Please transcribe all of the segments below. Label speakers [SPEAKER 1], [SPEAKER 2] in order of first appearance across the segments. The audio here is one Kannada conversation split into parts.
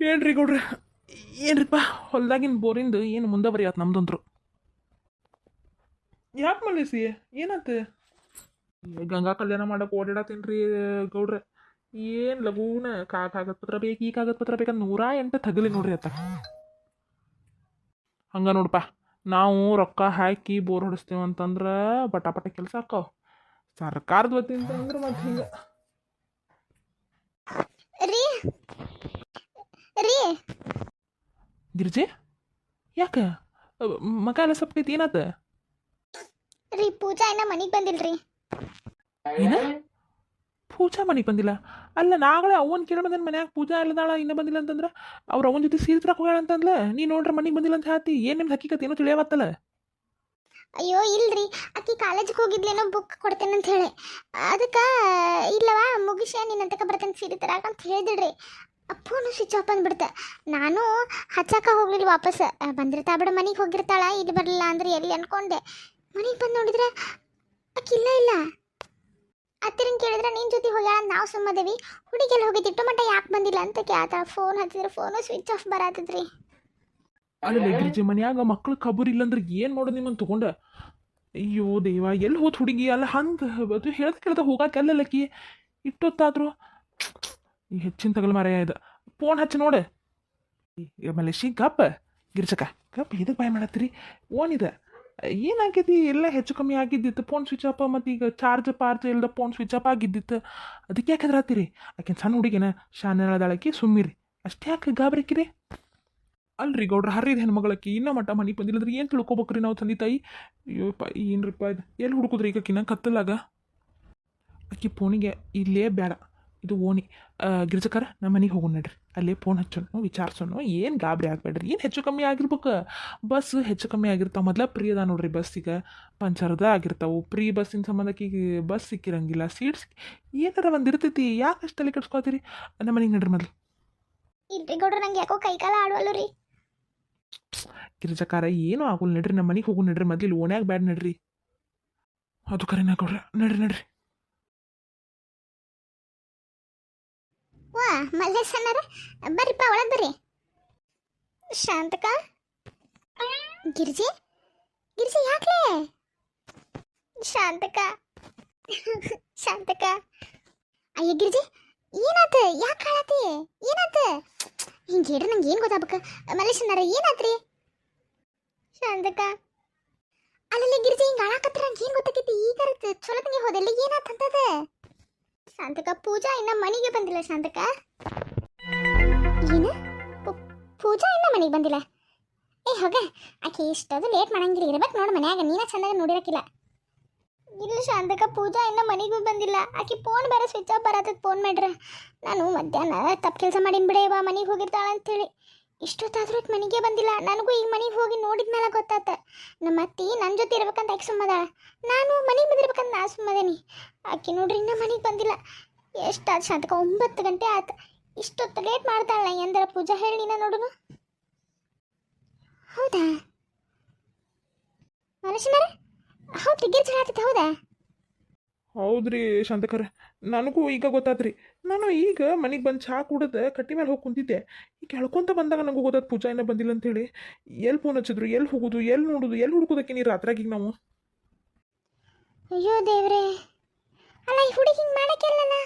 [SPEAKER 1] ಏನ್ರಿ ಗೌಡ್ರ? ಏನ್ರಿಪ್ಪ? ಹೊಲ್ದಾಗಿನ ಬೋರಿಂದು ಏನು ಮುಂದೆ ಆತು ನಮ್ದಂದ್ರು ಯಾಕೆ ಮಲ್ಲಿಸಿ ಏನಂತ? ಗಂಗಾ ಕಲ್ಯಾಣ ಮಾಡಕ್ಕೆ ಓಡಾಡತ್ತೀನಿ ಗೌಡ್ರೆ. ಏನು ಲಗೂನ ಕಾ ಕಾಗದ ಪತ್ರ ಬೇಕು, ಈ ಕಾಗದ ಪತ್ರ ಬೇಕಂತ ನೂರ ಎಂಟು ತಗಲಿ ನೋಡ್ರಿ ಅತ್ತ. ಹಂಗ ನೋಡಪ್ಪ ನಾವು ರೊಕ್ಕ ಹಾಕಿ ಬೋರ್ ಹೊಡಿಸ್ತೀವಿ ಅಂತಂದ್ರೆ ಪಟ ಪಟ ಕೆಲಸ ಹಾಕೋ ಸರ್ಕಾರದ ವತಿಯಿಂದ ಅಂದ್ರೆ ಮತ್ತೆ ಹಿಂಗೆ.
[SPEAKER 2] ರೀ.
[SPEAKER 1] ಗಿರಿಜೆ? ಯಾಕ? ಮಗ ಎಲ್ಲ ಸಪ್ಕೈತಿ ಏನಾತ?
[SPEAKER 2] ರೀ ಪೂಜಾ ಇನ್ನ ಮನಿಗ್ ಬಂದಿಲ್ರಿ.
[SPEAKER 1] ಏನ? ಪೂಜಾ ಮನೆಗೆ ಬಂದಿಲ್ಲ. ಅಲ್ಲ ನಾಗಳೇ ಅವನ್ ಕೇಳ ಬಂದ ಮನ್ಯಾಗ ಪೂಜಾ ಇಲ್ಲದಾಳ ಇನ್ನ ಬಂದಿಲ್ಲ ಅಂತಂದ್ರ ಅವ್ರ ಅವನ ಜೊತೆ ಸೀರೆ ತರಕ್ ಹೋಗ್ಯಾಳ ಅಂತಂದ್ಲ ನೀ ನೋಡ್ರ ಮನೆಗೆ ಬಂದಿಲ್ಲ ಅಂತ ಹೇಳ್ತಿ ಏನ್ ನಿಮ್ದು ಹಕ್ಕಿಕತ್ ಏನೋ ತಿಳಿಯವತ್ತಲ್ಲ?
[SPEAKER 2] ಅಯ್ಯೋ ಇಲ್ರಿ. ಆಕಿ ಕಾಲೇಜ್ಗೆ ಹೋಗಿದ್ಲೇನೋ ಬುಕ್ ಕೊಡ್ತೇನೆ ಅಂತ ಹೇಳಿ. ಅದಕ್ಕೆ ಇಲ್ಲವಾ ಮುಗಿಸಿ ನಿನ್ನಂತಕ ಬರ್ತೇನೆ ಸೀರೆ ತರಾಕ ಅಂತ ಹೇಳಿದ್ರಿ. ಫೋನು ಸ್ವಿಚ್ ಆಫ್ ಬಂದ್ಬಿಡ್ತೆ ನಾನು ಹಚ್ಚಾಕ ಹೋಗ್ಲಿಲ್ಲ ವಾಪಸ್. ಬಂದಿರ್ತಾ ಬಿಡ, ಮನೆಗೆ ಹೋಗಿರ್ತಾಳ, ಇಲ್ಲಿ ಬರಲಿಲ್ಲ ಅಂದ್ರೆ ಎಲ್ಲಿ ಅನ್ಕೊಂಡೆ. ಮನೆಗೆ ಬಂದು ನೋಡಿದ್ರೆ ಅಕ್ಕಿಲ್ಲ ಇಲ್ಲ ಅತ್ತಿರನ್ ಕೇಳಿದ್ರೆ, ನಿನ್ ಜೊತೆ ಹೋಗ್ಯಾಳ ನಾವು ಸುಮ್ಮದೇವಿ. ಹುಡುಗಿಯಲ್ಲಿ ಹೋಗಿದ್ದಿಟ್ಟು ಮಟ್ಟ ಯಾಕೆ ಬಂದಿಲ್ಲ? ಅಂತ ಕೇಳ್ತಾಳ ಫೋನ್ ಹಚ್ಚಿದ್ರೆ ಫೋನು ಸ್ವಿಚ್ ಆಫ್ ಬರತ್ತದ್ರಿ
[SPEAKER 1] ಅಲ್ಲ ಗಿರ್ಜಿ ಮನ್ಯಾಗ ಮಕ್ಳು ಖಬರ್ ಇಲ್ಲಂದ್ರೆ ಏನ್ ಮಾಡೋದು ನಿಮ್ಮನ್ನು ತಗೊಂಡ? ಅಯ್ಯೋ ದೇವ ಎಲ್ಲಿ ಹೋತ್ ಹುಡುಗಿ? ಅಲ್ಲ, ಹಂಗೆ ಹೇಳ್ದ ಕೇಳ್ದ ಹೋಗಾಕ ಅಲ್ಲಲ್ಲಕ್ಕಿ ಇಟ್ಟೊತ್ತಾದ್ರು. ಈ ಹೆಚ್ಚಿನ ತಗಲ್ ಮಾರಾಯ ಇದು. ಫೋನ್ ಹಚ್ಚಿ ನೋಡು. ಶಿ ಗಪ್ಪ ಗಿರ್ಚಕ ಗಪ್ಪ ಇದಕ್ಕೆ ಬಾಯ್ ಮಾಡತ್ತೀರಿ? ಓನ್ ಇದೆ. ಏನಾಗೈತಿ ಎಲ್ಲ ಹೆಚ್ಚು ಕಮ್ಮಿ ಆಗಿದ್ದಿತ್ತು. ಫೋನ್ ಸ್ವಿಚ್ ಆಫ್ ಮತ್ತು ಈಗ ಚಾರ್ಜ್ ಪಾರ್ಜ್ ಇಲ್ಲದ ಫೋನ್ ಸ್ವಿಚ್ ಆಫ್ ಆಗಿದ್ದಿತ್ತು. ಅದಕ್ಕೆ ಯಾಕೆ ಹೆದ್ರಾತೀರಿ ಆಕೆ ಸಣ್ಣ ಹುಡುಗಿನ ಶಾನೆಳದಾಳಕಿ ಸುಮ್ಮಿರಿ ಅಷ್ಟೇ ಯಾಕೆ ಗಾಬರಿಕಿರಿ? ಅಲ್ರಿ ಗೌಡ್ರ ಹರಿದ ಹೆಣ್ಮಗಳಕ್ಕೆ ಇನ್ನೂ ಮಟ್ಟ ಮನೆ ಬಂದಿಲ್ಲ ಅಂದ್ರೆ ಏನು ತಿಳ್ಕೊಬೇಕ್ರಿ ನಾವು ತಂದೆ ತಾಯಿ? ಅಯ್ಯೋಪ್ಪ ಏನ್ರಿಪ್ಪ ಇದು? ಎಲ್ಲಿ ಹುಡುಕುದ್ರಿ ಈಗ ಕಿನ್ನ ಕತ್ತಲಾಗ ಅಕ್ಕಿ ಫೋನಿಗೆ ಇಲ್ಲೇ ಬೇಡ ಇದು ಓಣಿ ಗಿರ್ಜಕರ ನಮ್ಮ ಮನೆಗೆ ಹೋಗೋಣ ನಡ್ರಿ. ಅಲ್ಲೇ ಫೋನ್ ಹಚ್ಚೋಣ ವಿಚಾರಿಸೋಣ. ಏನು ಗಾಬರಿ ಆಗಬೇಡ್ರಿ. ಏನು ಹೆಚ್ಚು ಕಮ್ಮಿ ಆಗಿರ್ಬೇಕು? ಬಸ್ ಹೆಚ್ಚು ಕಮ್ಮಿ ಆಗಿರ್ತಾವೆ. ಮೊದಲ ಪ್ರೀ ಅದ ನೋಡ್ರಿ ಬಸ್ಸಿಗೆ ಪಂಚರ್ದ ಆಗಿರ್ತಾವೆ. ಪ್ರೀ ಬಸ್ಸಿನ ಸಂಬಂಧಕ್ಕೆ ಈಗ ಬಸ್ ಸಿಕ್ಕಿರಂಗಿಲ್ಲ. ಸೀಟ್ ಸಿಕ್ಕಿ ಏನಾರ ಒಂದು ಇರ್ತೈತಿ. ಯಾಕೆ ಅಷ್ಟು ತಲೆ ಕೆಡ್ಸ್ಕೊತೀರಿ ನಮ್ಮ ಮನೆಗೆ ನಡ್ರಿ ಮೊದ್ಲು.
[SPEAKER 2] ಇಲ್ರಿ ಗೌಡ್ರ ನಂಗೆ ಯಾಕೋ ಕೈಕಾಲ ಆಡವಲ್ಲು ರೀ.
[SPEAKER 1] ಗಿರಿಜಕಾರ ಏನೂ ಆಗೋಲ್ಲ ನಡ್ರಿ. ನಮ್ಮ ಮನೆಗೆ ಹೋಗು ನಡ್ರಿ. ಮೊದಲು ಓಣ್ಯಾಗ ಬ್ಯಾಡ ನಡ್ರಿ. ಅದು ಕರೆನ ಕೊಡ್ರಿ ನಡ್ರಿ ನಡ್ರಿ.
[SPEAKER 2] ವಾ, ಮಲ್ಲೇಶಣ್ಣರ, ಬರ್ರಿಪ್ಪ, ಒಳಗೆ ಬರ್ರಿ. ಶಾಂತಕ? ಗಿರ್ಜಿ? ಗಿರ್ಜಿ, ಯಾಕ್ಲೆ? ಶಾಂತಕ? ಶಾಂತಕ? ಅಯ್ಯ, ಗಿರ್ಜಿ, ಏನಾತ? ಯಾಕೆ ಕಾಳತಿ ಏನಾತ? ಹಿಂಗೆ ಹೇಳ್ರಿ ನಂಗೆ ಏನು ಗೊತ್ತಾಗ್ಬೇಕ? ಮಲ್ಲೇಶಣ್ಣರ, ಏನಾತ್ರಿ? ಶಾಂತಕ? ಅಲ್ಲಲ್ಲಿ ಗಿರ್ಜಿ, ಹಿಂಗೆ ಆಳಾಕತ್ರ ನಂಗೆ ಏನು ಗೊತ್ತಾಕೈತಿ? ಈಗ ಚಲೋ ತಂಗಿ ಹೋದೆಲ್ಲ ಏನಾತಂತದ ಶಾಂತಕ ಪೂಜಾ ಇನ್ನ ಮನೆಗೆ ಬಂದಿಲ್ಲ ಶಾಂತಕ ಏನು? ಪೂಜಾ ಇನ್ನ ಮನೆಗೆ ಬಂದಿಲ್ಲ. ಏ, ಹೋಗ. ಆಕೆ ಇಷ್ಟದು ಲೇಟ್ ಮಾಡಂಗಿಲ್ಲ ಇರ್ಬೇಕು ನೋಡು ಮನ್ಯಾಗ. ನೀನ ಚಂದಾಗ ನೋಡಿರಕಿಲ್ಲ. ಇಲ್ಲ ಶಾಂತಕ ಪೂಜಾ ಇನ್ನ ಮನೆಗೂ ಬಂದಿಲ್ಲ. ಆಕೆ ಫೋನ್ ಬೇರೆ ಸ್ವಿಚ್ ಆಫ್ ಬರತ್ತದ ಫೋನ್ ಮಾಡ್ರ. ನಾನು ಮಧ್ಯಾಹ್ನ ತಪ್ಪು ಕೆಲಸ ಮಾಡೀನಿ ಬಿಡೇವಾ ಮನೆಗೆ ಹೋಗಿರ್ತಾಳ ಅಂತೇಳಿ ಇಷ್ಟೊತ್ತಾದ್ರೂ ಮನೆಗೆ ಬಂದಿಲ್ಲ. ನನಗೂ ಈಗ ಮನೆಗೆ ಹೋಗಿ ನೋಡಿದ್ಮೇಲೆ ಗೊತ್ತಾತ. ನಮ್ಮ ಅತ್ತಿ ನನ್ನ ಜೊತೆ ಇರ್ಬೇಕಂತ ಆಕೆ ಸುಮ್ಮದಾಳ. ನಾನು ಮನೆಗೆ ಬಂದಿರ್ಬೇಕಂತ ನಾ ಸುಮ್ಮದೇನಿ. ಆಕೆ ನೋಡ್ರಿ ಇನ್ನೂ ಮನೆಗೆ ಬಂದಿಲ್ಲ. ಎಷ್ಟಾದ ಶಾಂತಕ? ಒಂಬತ್ತು ಗಂಟೆ ಆತ. ಇಷ್ಟೊತ್ತು ಲೇಟ್ ಮಾಡ್ತಾಳ ಎಂದರ ಪೂಜಾ ಹೇಳಿ ನೀನ ನೋಡುನು? ಹೌದಾ? ಮನುಷ್ಯನರ ಹೌದು, ಗಿರ್ಜಾ ಹೌದಾ?
[SPEAKER 1] ಹೌದ್ರಿ ಶಾಂತಕರ. ನನಗೂ ಈಗ ಗೊತ್ತಾತ್ರಿ. ನಾನು ಈಗ ಮನೆಗೆ ಬಂದು ಚಹಾ ಕುಡಿದ ಕಟ್ಟಿ ಮೇಲೆ ಹೋಗಿ ಕುಂತಿದ್ದೆ. ಈಗ ಹೇಳ್ಕೊತ ಬಂದಾಗ ನಂಗೆ ಗೊತ್ತಾತ್ ಪೂಜಾ ಏನೋ ಬಂದಿಲ್ಲ ಅಂತೇಳಿ ಎಲ್ಲಿ ಫೋನ್ ಹಚ್ಚಿದ್ರು ಎಲ್ಲಿ ಹೋಗೋದು ಎಲ್ಲಿ ನೋಡೋದು ಎಲ್ಲಿ ಹುಡುಕೋದಕ್ಕೆ ನೀ ರಾತ್ರಾಗಿ ನಾವು?
[SPEAKER 2] ಅಯ್ಯೋ ದೇವ್ರೆ. ಅಲ್ಲ ಈ ಹುಡುಗಿ ಹಿಂಗೆ ಮಾಡಕ್ಕೆಲ್ಲಲ್ಲ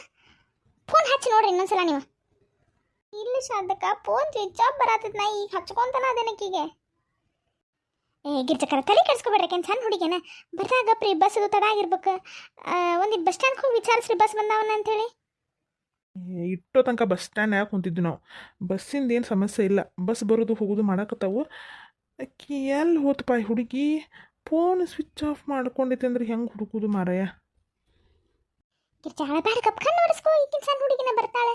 [SPEAKER 2] ಫೋನ್ ಹಚ್ಚಿ ನೋಡ್ರಿ ಇನ್ನೊಂದ್ಸಲ ನೀವು. ಇಲ್ಲ ಶಾಂತಕ ಫೋನ್ ಸ್ವಿಚ್ ಆಫ್ ಬರತ್ತದ ನಾ ಈಗ ಹಚ್ಕೊಂತಾನ ಅದೇನಕ್ಕೀಗೆ ಏ ಗಿರ್ಜಕರ ತಲೆ ಕೆಡ್ಸ್ಕೊಬೇಡ್ರಿ ಕೆನ್ ಸಣ್ಣ ಹುಡುಗಿನ. ಬರ್ದಾಗ ಪ್ರೀ ಬಸ್ ಅದು ತಡ ಆಗಿರ್ಬೇಕು. ಒಂದಿಟ್ಟು ಬಸ್ ಸ್ಟ್ಯಾಂಡ್ಗೆ ಹೋಗಿ ವಿಚಾರಿಸ್ರಿ ಬಸ್ ಬಂದವನ ಅಂತೇಳಿ
[SPEAKER 1] ಇಟ್ಟೋ ತನಕ ಬಸ್ ಸ್ಟ್ಯಾಂಡ್ನಾಗ ಕುಂತಿದ್ವಿ ನಾವು? ಬಸ್ಸಿಂದ ಏನು ಸಮಸ್ಯೆ ಇಲ್ಲ. ಬಸ್ ಬರೋದು ಹೋಗೋದು ಮಾಡಕತ್ತಾವು. ಅಕ್ಕಿ ಎಲ್ಲಿ ಹೋತಪ್ಪ ಈ ಹುಡುಗಿ? ಫೋನ್ ಸ್ವಿಚ್ ಆಫ್ ಮಾಡ್ಕೊಂಡೈತೆ ಅಂದ್ರೆ ಹೆಂಗೆ ಹುಡುಕೋದು ಮಾರಾಯ?
[SPEAKER 2] ಗಿರ್ಜ ಬಾರಿ ಕಪ್ ಕಣ್ಣು ಹೊಡಿಸ್ಕೋ ಈಗಿನ ಸಣ್ಣ ಹುಡುಗಿನ ಬರ್ತಾಳೆ.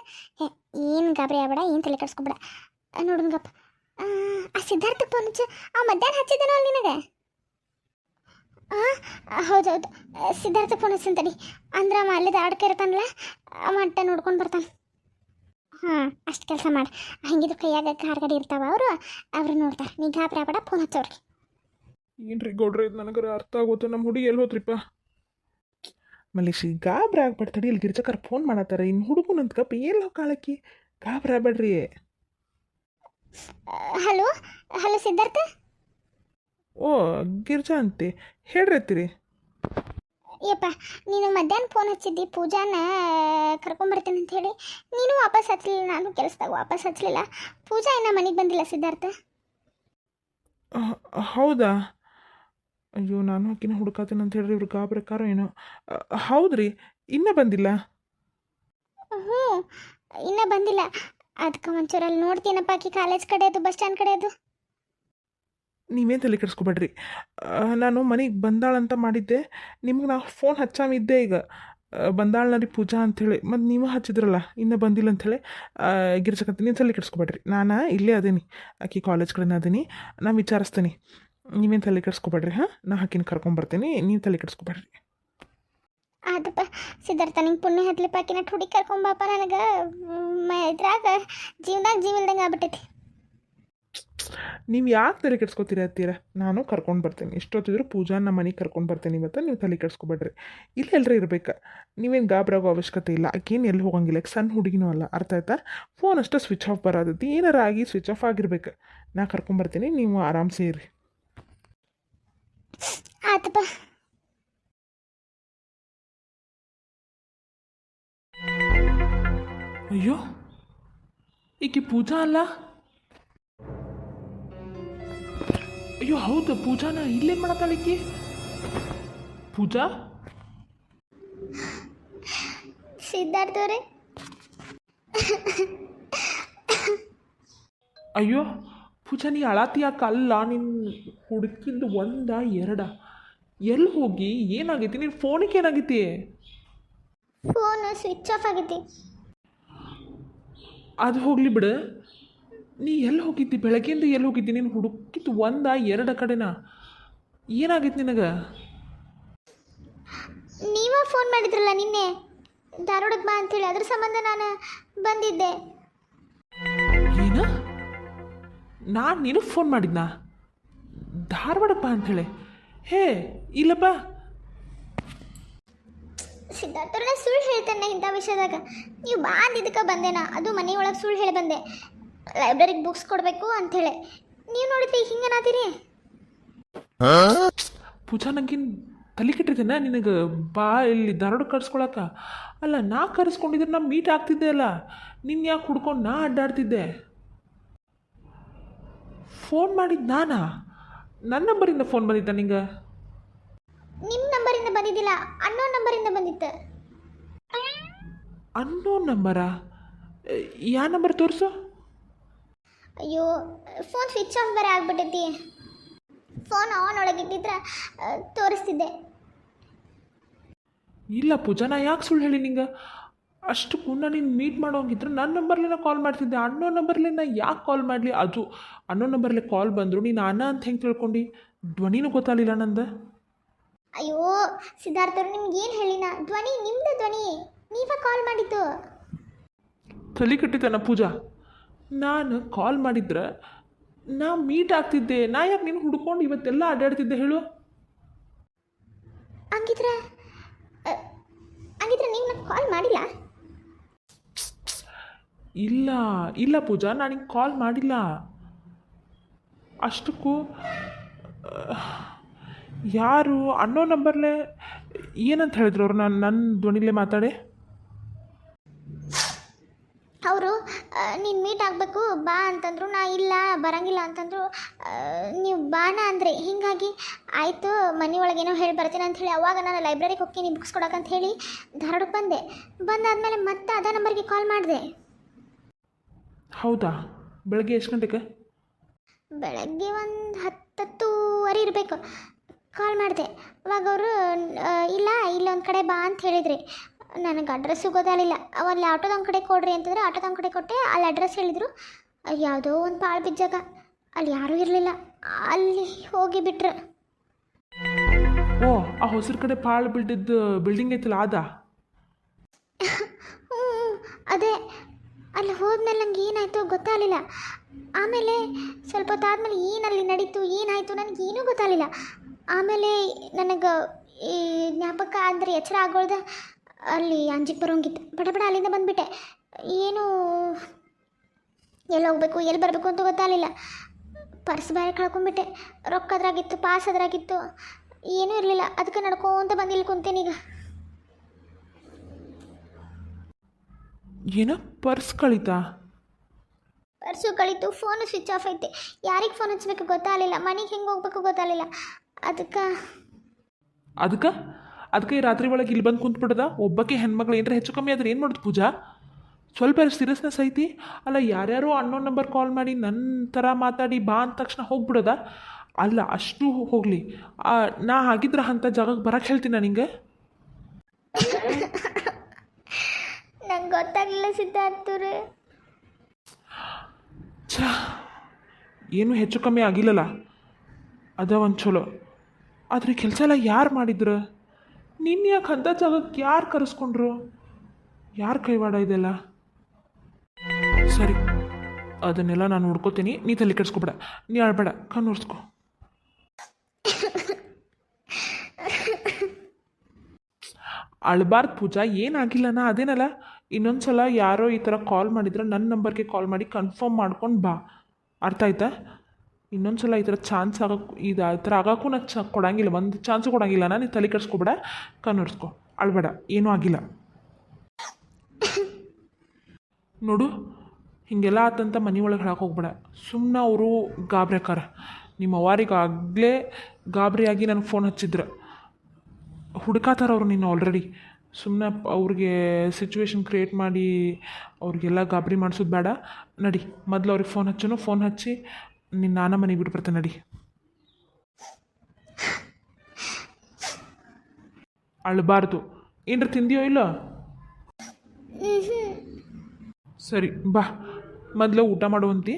[SPEAKER 2] ಏನು ಗಾಬರಿ ಆಗ್ಬೇಡ ಏನು ತಲೆ ಕೆಡ್ಸ್ಕೊಬೇಡ. ನೋಡುನ್ ಗಪ್ಪ ಆ, ಆ ಸಿದ್ಧಾರ್ಥ ಫೋನ್ ಹಚ್ಚು. ಆ ಮಧ್ಯಾಹ್ನ ಹಚ್ಚಿದ್ದೇನೋ ನಿನಗೆ? ಹೌದೌದು. ಸಿದ್ಧಾರ್ಥ ಫೋನ್ ಹಚ್ಚನ್ ತಡಿ. ಅಂದ್ರೆ ಅವ ಅಲ್ಲಿದ ಆಡ್ಕೆ ಇರ್ತಾನಲ್ಲ ಅವ ಅಟ್ಟ ನೋಡ್ಕೊಂಡು ಬರ್ತಾನೆ. ಹಾಂ ಅಷ್ಟು ಕೆಲಸ ಮಾಡಿ. ಹಂಗಿದ್ರು ಕೈಯಾಗ ಕಾರ್ ಗಾಡಿ ಇರ್ತಾವ ಅವರು ಅವ್ರು ನೋಡ್ತಾರೆ. ನೀ ಗಾಬರಿ ಆಗಬೇಡ ಫೋನ್ ಹಚ್ಚೋರ್ಗೆ
[SPEAKER 1] ಏನ್ರಿ ಗೌಡ್ರೆ ಇದು ನನಗರ ಅರ್ಥ ಆಗೋತು. ನಮ್ಮ ಹುಡುಗಿ ಎಲ್ಲಿ ಹೋತ್ರಿಪ್ಪ? ಮಲೇಶಿ ಗಾಬ್ರ ಆಗ್ಬೇಡ ತಡಿ ಇಲ್ಲಿ ಗಿರ್ಜಕರ್ ಫೋನ್ ಮಾಡತ್ತಾರ. ಇನ್ನು ಹುಡುಗನಂತ ಕಪ್ಪ ಎಲ್ಲಿ ಹೋಗಾಳಕ್ಕಿ ಗಾಬ್ರ ಆಗ್ಬೇಡ್ರಿ
[SPEAKER 2] ಹಲೋ ಹಲೋ ಸಿದ್ಧಾರ್ಥ?
[SPEAKER 1] ಓ ಗಿರ್ಜಾ ಅಂತಿ ಹೇಳ್ರತ್ತೀರಿ.
[SPEAKER 2] ಯಪ್ಪ ನೀನು ಮಧ್ಯಾಹ್ನ ಫೋನ್ ಹಚ್ಚಿದ್ದಿ ಪೂಜಾನ ಕರ್ಕೊಂಬರ್ತೀನಿ ಅಂತ ಹೇಳಿ. ನೀನು ವಾಪಸ್ ಹಚ್ಚಲಿಲ್ಲ ನಾನು ಕೆಲಸದಾಗ ವಾಪಸ್ ಹಚ್ಚಲಿಲ್ಲ ಪೂಜಾ ಇನ್ನೂ ಮನೆಗೆ ಬಂದಿಲ್ಲ ಸಿದ್ಧಾರ್ಥ?
[SPEAKER 1] ಹೌದಾ? ಅಯ್ಯೋ ನಾನು ಆಕಿನ ಹುಡುಕಾತೀನಿ ಅಂತ ಹೇಳ್ರಿ ಇವ್ರು ಗಾಬ್ರಕ್ಕಾರೋ ಏನೋ. ಏನು ಹೌದ್ರಿ ಇನ್ನೂ ಬಂದಿಲ್ಲ?
[SPEAKER 2] ಹ್ಞೂ ಇನ್ನೂ ಬಂದಿಲ್ಲ. ಅದಕ್ಕೆ ಒಂಚೂರಲ್ಲಿ ನೋಡ್ತೀನಪ್ಪ ಆಕಿ ಕಾಲೇಜ್ ಕಡೆ ಅದು ಬಸ್ ಸ್ಟ್ಯಾಂಡ್ ಕಡೆ ಅದು
[SPEAKER 1] ನೀವೇನು ತಲೆ ಕೆಡಿಸ್ಕೊಬೇಡ್ರಿ? ನಾನು ಮನೆಗೆ ಬಂದಾಳಂತ ಮಾಡಿದ್ದೆ. ನಿಮ್ಗೆ ನಾ ಫೋನ್ ಹಚ್ಚಾಮಿದ್ದೆ ಈಗ. ಬಂದಾಳನರಿ ಪೂಜಾ ಅಂಥೇಳಿ ಮತ್ತು ನೀವು ಹಚ್ಚಿದ್ರಲ್ಲ, ಇನ್ನೂ ಬಂದಿಲ್ಲ ಅಂಥೇಳಿ ಗಿರ್ಜಕಂತ ನೀವು ತಲೆ ಕೆಡಿಸ್ಕೊಬೇಡ್ರಿ. ನಾನು ಇಲ್ಲೇ ಅದೇನಿ. ಆಕೆ ಕಾಲೇಜ್ ಕಡೆನೇ ಅದೇನಿ. ನಾನು ವಿಚಾರಿಸ್ತೀನಿ. ನೀವೇನು ತಲೆ ಕೆಡಿಸ್ಕೊಬೇಡ್ರಿ, ಹಾಂ? ನಾ ಹಾಕಿನ ಕರ್ಕೊಂಬರ್ತೀನಿ. ನೀವು ತಲೆ ಕೆಡಿಸ್ಕೊಬೇಡ್ರಿ.
[SPEAKER 2] ಅದಪ್ಪ ಸಿದ್ಧಾರ್ಥ ನಿಂಗೆ ಪುಣ್ಯ ಹತ್ಲಿಪ್ಪ ಆಕಿನ ಹುಡುಗಿ ಕರ್ಕೊಂಬಪ್ಪ ನನಗೆ. ಇದ್ರಾಗ ಜೀವನಾಗ ಜೀವಿಲ್ದಂಗೆ ಆಗ್ಬಿಟ್ಟೈತಿ.
[SPEAKER 1] ನೀವು ಯಾಕೆ ತಲೆ ಕೆಡ್ಸ್ಕೊತೀರ ಹತ್ತೀರ ನಾನು ಕರ್ಕೊಂಡು ಬರ್ತೇನೆ. ಎಷ್ಟೊತ್ತಿದ್ರು ಪೂಜಾ ನಮ್ಮ ಮನೆಗೆ ಕರ್ಕೊಂಡು ಬರ್ತೇನೆ ಇವತ್ತು. ನೀವು ತಲೆ ಕೆಡ್ಸ್ಕೊಬೇಡ್ರಿ. ಇಲ್ಲಿ ಎಲ್ಲರೂ ಇರ್ಬೇಕು. ನೀವೇನು ಗಾಬರಾಗೋ ಅವಶ್ಯಕತೆ ಇಲ್ಲ. ಆಕೇನು ಎಲ್ಲಿ ಹೋಗಂಗಿಲ್ಲ. ಸಣ್ಣ ಹುಡುಗಿನೂ ಅಲ್ಲ. ಅರ್ಥ ಆಯ್ತಾ? ಫೋನ್ ಅಷ್ಟೇ ಸ್ವಿಚ್ ಆಫ್ ಬರೋದೈತಿ ಏನಾರ ಆಗಿ ಸ್ವಿಚ್ ಆಫ್ ಆಗಿರ್ಬೇಕು. ನಾ ಕರ್ಕೊಂಬರ್ತೀನಿ ನೀವು ಆರಾಮ್ಸೆ ಸೇರಿ
[SPEAKER 2] ಆತಪ್ಪ.
[SPEAKER 1] ಅಯ್ಯೋ ಈಕೆ ಪೂಜಾ ಅಲ್ಲ? ಅಯ್ಯೋ ಹೌದು ಪೂಜಾನ ಇಲ್ಲೇ ಮಾಡತ್ತಾಳಿಕ್ಕಿ ಪೂಜಾ?
[SPEAKER 2] ಸಿದ್ಧಾರ್ಥ ಅವರೇ
[SPEAKER 1] ಅಯ್ಯೋ ಪೂಜಾ ನೀ ಅಳತಿಯಾಕ ಅಲ್ಲ ನಿನ್ನ ಹುಡುಕಿದ್ದು ಒಂದ ಎರಡ. ಎಲ್ಲಿ ಹೋಗಿ? ಏನಾಗೈತಿ? ನಿನ್ನ ಫೋನಿಗೆ ಏನಾಗೈತಿ?
[SPEAKER 2] ಫೋನ್ ಸ್ವಿಚ್ ಆಫ್ ಆಗೈತಿ.
[SPEAKER 1] ಅದು ಹೋಗ್ಲಿ ಬಿಡು. ನೀ ಎಲ್ಲಿ ಹೋಗಿದ್ದಿ? ಬೆಳಗ್ಗೆಯಿಂದ ಎಲ್ಲಿ ಹೋಗಿದ್ದಿ? ನೀನು ಹುಡುಕಿದ್ದು ಒಂದ ಎರಡ ಕಡೆನ? ಏನಾಗಿತ್ತು ನಿನಗೆ?
[SPEAKER 2] ನೀವ ಫೋನ್ ಮಾಡಿದ್ರಲ್ಲ ನಿನ್ನೆ? ಧಾರವಾಡಕ್ಕೆ ಬಾ ಅಂತೇಳಿ. ಅದ್ರ ಸಂಬಂಧ ನಾನು ಬಂದಿದ್ದೆ.
[SPEAKER 1] ಏನ? ನಾನು ನಿನಗೆ ಫೋನ್ ಮಾಡಿದ್ನಾ? ಬಾ ಅಂತೇಳಿ. ಹೇ ಇಲ್ಲಪ್ಪ.
[SPEAKER 2] ಸಿದ್ಧಾರ್ಥ ಸುಳ್ಳು ಹೇಳ್ತಾನೆ ಇಂಥ ವಿಷಯದಾಗ. ನೀವು ಬಾ ಅಂದಿದ್ದಕ್ಕೆ ಬಂದೆನಾ? ಅದು ಮನೆಯೊಳಗೆ ಸುಳ್ಳು ಹೇಳಿ ಬಂದೆ. ಲೈಬ್ರರಿಗೆ ಬುಕ್ಸ್ ಕೊಡಬೇಕು ಅಂಥೇಳಿ. ನೀವು ಹಿಂಗೆ ಹಿಂಗೇನಾದಿರಿ
[SPEAKER 1] ಪೂಜಾ ನಂಗಿನ್ ತಲೆ ಕೆಟ್ಟಿದ್ದೇನ ನಿನಗೆ ಬಾ ಇಲ್ಲಿ ಧಾರವಾಡ ಕರ್ಸ್ಕೊಳಕ. ಅಲ್ಲ ನಾ ಕರೆಸ್ಕೊಂಡಿದ್ರೆ ನಾ ಮೀಟ್ ಆಗ್ತಿದ್ದೆ ಅಲ್ಲ. ನಿನ್ನ ಯಾಕೆ ಹುಡ್ಕೊಂಡು ನಾ ಅಡ್ಡಾಡ್ತಿದ್ದೆ? ಫೋನ್ ಮಾಡಿದ್ದು ನಾನಾ? ನನ್ನ ನಂಬರಿಂದ ಫೋನ್ ಬಂದಿದ್ದ ನಿಂಗೆ?
[SPEAKER 2] ನಿಮ್ಮ ನಂಬರಿಂದ ಬಂದಿದ್ದಿಲ್ಲ ಅನ್ನೋ ನಂಬರಿಂದ ಬಂದಿತ್ತು.
[SPEAKER 1] ಅನ್ನೋ ನಂಬರಾ? ಯಾ ನಂಬರ್ ತೋರಿಸು?
[SPEAKER 2] ಅಯ್ಯೋ ಫೋನ್ ಸ್ವಿಚ್ ಆಫ್ ಬೇರೆ ಆಗ್ಬಿಟ್ಟೈತಿ ಫೋನ್ ಆನ್ ಒಳಗಿಟ್ಟಿದ್ರೆ ತೋರಿಸ್ತಿದ್ದೆ.
[SPEAKER 1] ಇಲ್ಲ ಪೂಜಾ ನಾ ಯಾಕೆ ಸುಳ್ಳು ಹೇಳಿ ನಿಂಗೆ? ಅಷ್ಟು ಪುಣ್ಯ ನೀನು ಮೀಟ್ ಮಾಡೋಂಗಿದ್ರೆ ನನ್ನ ನಂಬರ್ಲಿನ ಕಾಲ್ ಮಾಡ್ತಿದ್ದೆ. ಅನ್ನೋ ನಂಬರ್ಲಿ ನಾ ಯಾಕೆ ಕಾಲ್ ಮಾಡಲಿ? ಅದು ಅನ್ನೋ ನಂಬರ್ಲಿ ಕಾಲ್ ಬಂದರು. ನೀನು ಅಣ್ಣ ಅಂತ ಹೆಂಗೆ ತಿಳ್ಕೊಂಡು? ಧ್ವನಿನೂ ಗೊತ್ತಾಗಲಿಲ್ಲ ನಂದು.
[SPEAKER 2] ಅಯ್ಯೋ ಸಿದ್ಧಾರ್ಥರು ನಿಮ್ಗೆ ಏನು ಹೇಳಿನ ಧ್ವನಿ ನಿಮ್ದು ಧ್ವನಿ. ನೀವೇ ಕಾಲ್ ಮಾಡಿದ್ದು.
[SPEAKER 1] ತಲೆ ಕಟ್ಟಿತನ ಪೂಜಾ. ನಾನು ಕಾಲ್ ಮಾಡಿದ್ರೆ ನಾ ಮೀಟ್ ಆಗ್ತಿದ್ದೆ ನಾ ಯಾಕೆ ನೀನು ಹುಡ್ಕೊಂಡು ಇವತ್ತೆಲ್ಲ ಅಡ್ಡಾಡ್ತಿದ್ದೆ ಹೇಳು.
[SPEAKER 2] ಹಂಗಿದ್ರೆ ಹಂಗಿದ್ರೆ ನೀವು ಕಾಲ್ ಮಾಡಿಲ್ಲ?
[SPEAKER 1] ಇಲ್ಲ ಇಲ್ಲ ಪೂಜಾ ನಾನಿಗೆ ಕಾಲ್ ಮಾಡಿಲ್ಲ. ಅಷ್ಟಕ್ಕೂ ಯಾರು ಅನ್ನೋ ನಂಬರ್ಲೆ ಏನಂತ ಹೇಳಿದ್ರು ಅವ್ರು ನಾನು ನನ್ನ ಧ್ವನಿಲೇ ಮಾತಾಡೆ?
[SPEAKER 2] ಅವರು ನೀನು ಮೀಟ್ ಆಗಬೇಕು ಬಾ ಅಂತಂದ್ರು ನಾ ಇಲ್ಲ ಬರಂಗಿಲ್ಲ ಅಂತಂದ್ರು ನೀವು ಬಾಣ ಅಂದರೆ. ಹೀಗಾಗಿ ಆಯಿತು ಮನೆಯೊಳಗೇನೋ ಹೇಳಿ ಬರ್ತೀನಿ ಅಂತ ಹೇಳಿ ಅವಾಗ ನಾನು ಲೈಬ್ರರಿಗೆ ಹೋಗ್ತೀನಿ ಬುಕ್ಸ್ ಕೊಡೋಕಂತ ಹೇಳಿ ಧಾರವಾಡಕ್ಕೆ ಬಂದೆ. ಬಂದಾದಮೇಲೆ ಮತ್ತೆ ಅದೇ ನಂಬರ್ಗೆ ಕಾಲ್ ಮಾಡಿದೆ.
[SPEAKER 1] ಹೌದಾ? ಬೆಳಗ್ಗೆ ಎಷ್ಟು ಗಂಟೆಗೆ?
[SPEAKER 2] ಬೆಳಗ್ಗೆ ಒಂದು ಹತ್ತತ್ತೂವರೆ ಇರಬೇಕು. ಕಾಲ್ ಮಾಡಿದೆ. ಅವಾಗ ಅವರು ಇಲ್ಲ ಇಲ್ಲೊಂದು ಕಡೆ ಬಾ ಅಂತ ಹೇಳಿದ್ರಿ. ನನಗೆ ಅಡ್ರೆಸ್ಸು ಗೊತ್ತಾಗಲಿಲ್ಲ ಅಲ್ಲಿ ಆಟೋದೊಂದು ಕಡೆ ಕೊಡ್ರಿ ಅಂತಂದ್ರೆ ಆಟೋದೊಂದು ಕಡೆ ಕೊಟ್ಟೆ ಅಲ್ಲಿ ಅಡ್ರೆಸ್ ಹೇಳಿದರು. ಯಾವುದೋ ಒಂದು ಪಾಳು ಬಿದ್ದಾಗ ಅಲ್ಲಿ ಯಾರೂ ಇರಲಿಲ್ಲ. ಅಲ್ಲಿ ಹೋಗಿ ಬಿಟ್ರೆ.
[SPEAKER 1] ಓ ಆ ಹೊಸರು ಕಡೆ ಪಾಳು ಬಿಲ್ಡಿದ್ದು ಬಿಲ್ಡಿಂಗ್ ಐತಲ್ಲ ಅದ
[SPEAKER 2] ಹ್ಞೂ ಅದೇ. ಅಲ್ಲಿ ಹೋದ್ಮೇಲೆ ನಂಗೆ ಏನಾಯಿತು ಗೊತ್ತಾಗಲಿಲ್ಲ. ಆಮೇಲೆ ಸ್ವಲ್ಪ ಹೊತ್ತಾದ್ಮೇಲೆ ಏನಲ್ಲಿ ನಡೀತು ಏನಾಯಿತು ನನಗೇನೂ ಗೊತ್ತಾಗಲಿಲ್ಲ. ಆಮೇಲೆ ನನಗೆ ಈ ಜ್ಞಾಪಕ ಅಂದರೆ ಎಚ್ಚರ ಆಗೋಳ್ದ ಅಲ್ಲಿ ಅಂಜಿಗೆ ಬರೋಂಗಿತ್ತು ಬಡ ಬಡ ಅಲ್ಲಿಂದ ಬಂದುಬಿಟ್ಟೆ. ಏನು ಎಲ್ಲಿ ಹೋಗ್ಬೇಕು ಎಲ್ಲಿ ಬರಬೇಕು ಅಂತ ಗೊತ್ತಾಗಲಿಲ್ಲ. ಪರ್ಸ್ ಬೇರೆ ಕಳ್ಕೊಂಡ್ಬಿಟ್ಟೆ. ರೊಕ್ಕ ಅದ್ರಾಗಿತ್ತು ಪಾಸ್ ಅದ್ರಾಗಿತ್ತು ಏನೂ ಇರಲಿಲ್ಲ. ಅದಕ್ಕೆ ನಡ್ಕೊಂತ ಬಂದಿಲ್ಲ ಇಲ್ಲಿ ಈಗ.
[SPEAKER 1] ಏನೋ ಪರ್ಸ್ ಕಳೀತಾ?
[SPEAKER 2] ಪರ್ಸು ಕಳಿತು ಫೋನು ಸ್ವಿಚ್ ಆಫ್ ಐತೆ. ಯಾರಿಗೆ ಫೋನ್ ಹಚ್ಚಬೇಕು ಗೊತ್ತಾಗಲಿಲ್ಲ. ಮನೆಗೆ ಹೆಂಗೆ ಹೋಗ್ಬೇಕು ಗೊತ್ತಾಗಲಿಲ್ಲ. ಅದಕ್ಕೆ
[SPEAKER 1] ಅದಕ್ಕೆ? ಅದಕ್ಕೆ ಈ ರಾತ್ರಿ ಒಳಗೆ ಇಲ್ಲಿ ಬಂದು ಕುಂತ್ಬಿಡದ? ಒಬ್ಬಕ್ಕೆ ಹೆಣ್ಮಕ್ಳು ಏನರ ಹೆಚ್ಚು ಕಮ್ಮಿ ಆದ್ರೆ ಏನು ಮಾಡೋದು ಪೂಜಾ? ಸ್ವಲ್ಪ ಸೀರಿಯಸ್ನೆಸ್ ಐತಿ? ಅಲ್ಲ ಯಾರ್ಯಾರೋ ಅನ್ನೋ ನಂಬರ್ ಕಾಲ್ ಮಾಡಿ ನನ್ನ ಥರ ಮಾತಾಡಿ ಬಾ ಅಂದ ತಕ್ಷಣ ಹೋಗ್ಬಿಡೋದ? ಅಲ್ಲ ಅಷ್ಟು ಹೋಗಲಿ. ನಾ ಹಾಗಿದ್ರೆ ಅಂಥ ಜಾಗಕ್ಕೆ ಬರಕ್ಕೆ ಹೇಳ್ತೀನಿ ನಿಂಗೆ?
[SPEAKER 2] ನಂಗೆ ಗೊತ್ತಾಗಲಿಲ್ಲ ಸಿದ್ಧಾರ್ಥವ್ರೆ
[SPEAKER 1] ಛ ಏನು ಹೆಚ್ಚು ಕಮ್ಮಿ ಆಗಿಲ್ಲಲ್ಲ. ಅದ ಒಂದು ಚಲೋ. ಆದರೆ ಕೆಲಸ ಎಲ್ಲ ಯಾರು ಮಾಡಿದ್ರು? ನಿನ್ನ ಯಾಕೆ ಅಂಥ ಜಾಗಕ್ಕೆ ಯಾರು ಕರೆಸ್ಕೊಂಡ್ರು? ಯಾರು ಕೈವಾಡ ಇದೆಲ್ಲ? ಸರಿ, ಅದನ್ನೆಲ್ಲ ನಾನು ನೋಡ್ಕೋತೀನಿ. ನೀ ತಲೆ ಕೆಡಿಸ್ಕೊಬೇಡ. ನೀ ಆಳ್ಬೇಡ ಕಣ್ಣು ಒರ್ಸ್ಕೊ. ಅಳ್ಬಾರ್ದು ಪೂಜಾ ಏನಾಗಿಲ್ಲನ ಅದೇನಲ್ಲ. ಇನ್ನೊಂದು ಸಲ ಯಾರೋ ಈ ಥರ ಕಾಲ್ ಮಾಡಿದ್ರೆ ನನ್ನ ನಂಬರ್ಗೆ ಕಾಲ್ ಮಾಡಿ ಕನ್ಫರ್ಮ್ ಮಾಡ್ಕೊಂಡು ಬಾ. ಅರ್ಥ ಆಯ್ತಾ? ಇನ್ನೊಂದು ಸಲ ಈ ಥರ ಚಾನ್ಸ್ ಆಗೋಕ್ಕೂ ಇದು ಆ ಥರ ಆಗೋಕ್ಕೂ ನಾನು ಚ ಕೊಡಂಗಿಲ್ಲ. ಒಂದು ಚಾನ್ಸು ಕೊಡಂಗಿಲ್ಲ. ನಾನು ತಲೆ ಕೆಡಿಸ್ಕೊಬೇಡ ಕಣ್ಣುರ್ಸ್ಕೊ ಅಳ್ಬೇಡ. ಏನೂ ಆಗಿಲ್ಲ. ನೋಡು, ಹೀಗೆಲ್ಲ ಆತಂತ ಮನೆ ಒಳಗೆ ಹೇಳಕ್ಕೆ ಹೋಗ್ಬೇಡ. ಸುಮ್ಮನೆ ಅವರು ಗಾಬ್ರಿಕಾರ ನಿಮ್ಮ ಅವಾರಿಗಾಗಲೇ ಗಾಬರಿಯಾಗಿ ನನಗೆ ಫೋನ್ ಹಚ್ಚಿದ್ರು. ಹುಡುಕಾತಾರ ಅವರು ನೀನು ಆಲ್ರೆಡಿ ಸುಮ್ಮನೆ ಅವ್ರಿಗೆ ಸಿಚುವೇಶನ್ ಕ್ರಿಯೇಟ್ ಮಾಡಿ ಅವ್ರಿಗೆಲ್ಲ ಗಾಬರಿ ಮಾಡಿಸೋದು ಬೇಡ. ನಡಿ, ಮೊದಲು ಅವ್ರಿಗೆ ಫೋನ್ ಹಚ್ಚನು. ಫೋನ್ ಹಚ್ಚಿ ನಿನ್ನ ನಾನ ಮನೆಗೆ ಬಿಟ್ಬಿಡ್ತೇನೆ ನಡಿ ಅಳಬಾರ್ದು ಏನ್ರ ತಿಂದಿಯೋ ಇಲ್ಲ ಸರಿ ಬಾ ಮೊದಲು ಊಟ ಮಾಡುವಂತಿ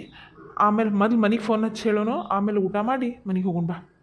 [SPEAKER 1] ಆಮೇಲೆ ಮೊದಲು ಮನೆಗೆ ಫೋನ್ ಹಚ್ಚಿ ಹೇಳೋನು ಆಮೇಲೆ ಊಟ ಮಾಡಿ ಮನೆಗೆ ಹೋಗೋಣ ಬಾ
[SPEAKER 2] ಸರಿ